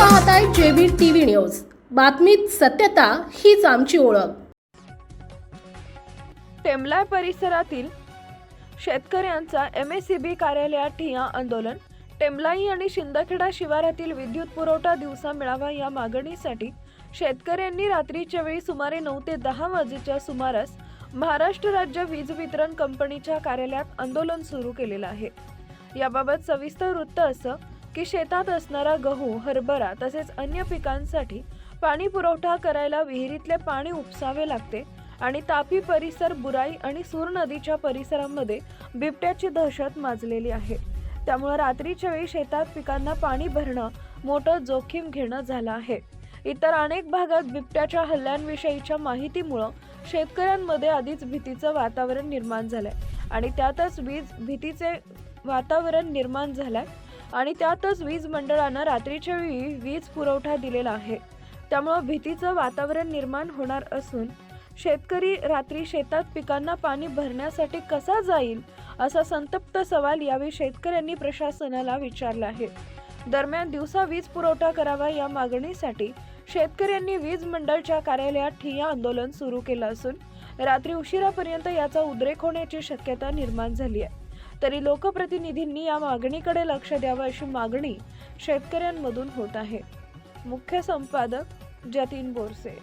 पाहताय जेबीर TV news. बातमीत सत्यता हीच आमची ओळख. टेमलाय परिसरातील शेतकऱ्यांचा एम एस सी बी कार्यालयात ठिया आंदोलन. टेमलाई आणि शिंदखेडा शिवारातील विद्युत पुरवठा दिवसा मिळावा या मागणीसाठी शेतकऱ्यांनी रात्रीच्या वेळी सुमारे नऊ ते दहा वाजेच्या सुमारास महाराष्ट्र राज्य वीज वितरण कंपनीच्या कार्यालयात आंदोलन सुरू केलेलं आहे. याबाबत सविस्तर वृत्त असं की शेतात असणारा गहू हरभरा तसेच अन्य पिकांसाठी पाणी पुरवठा करायला विहिरीतले पाणी उपसावे लागते आणि तापी परिसर बुराई आणि सूर नदीच्या परिसरामध्ये बिबट्याची दहशत माजलेली आहे. त्यामुळे रात्रीच्या वेळी शेतात पिकांना पाणी भरणं मोठं जोखीम घेणं झालं आहे. इतर अनेक भागात बिबट्याच्या हल्ल्यांविषयीच्या माहितीमुळं शेतकऱ्यांमध्ये आधीच भीतीचं वातावरण निर्माण झालंय आणि त्यातच वीज भीतीचे वातावरण निर्माण झालंय आणि त्यातच वीज मंडळानं रात्रीच्या वेळी वीज पुरवठा दिलेला आहे. त्यामुळं भीतीचं वातावरण निर्माण होणार असून शेतकरी रात्री शेतात पिकांना पाणी भरण्यासाठी कसा जाईल असा संतप्त सवाल यावेळी शेतकऱ्यांनी प्रशासनाला विचारला आहे. दरम्यान दिवसा वीज पुरवठा करावा या मागणीसाठी शेतकऱ्यांनी वीज मंडळच्या कार्यालयात ठिय्या आंदोलन सुरू केलं असून रात्री उशिरापर्यंत याचा उद्रेक होण्याची शक्यता निर्माण झाली आहे. तरी लोकप्रतिनिधींनी या मागणीकडे लक्ष द्यावं अशी मागणी शेतकऱ्यांमधून होत आहे. मुख्य संपादक जतीन बोरसे.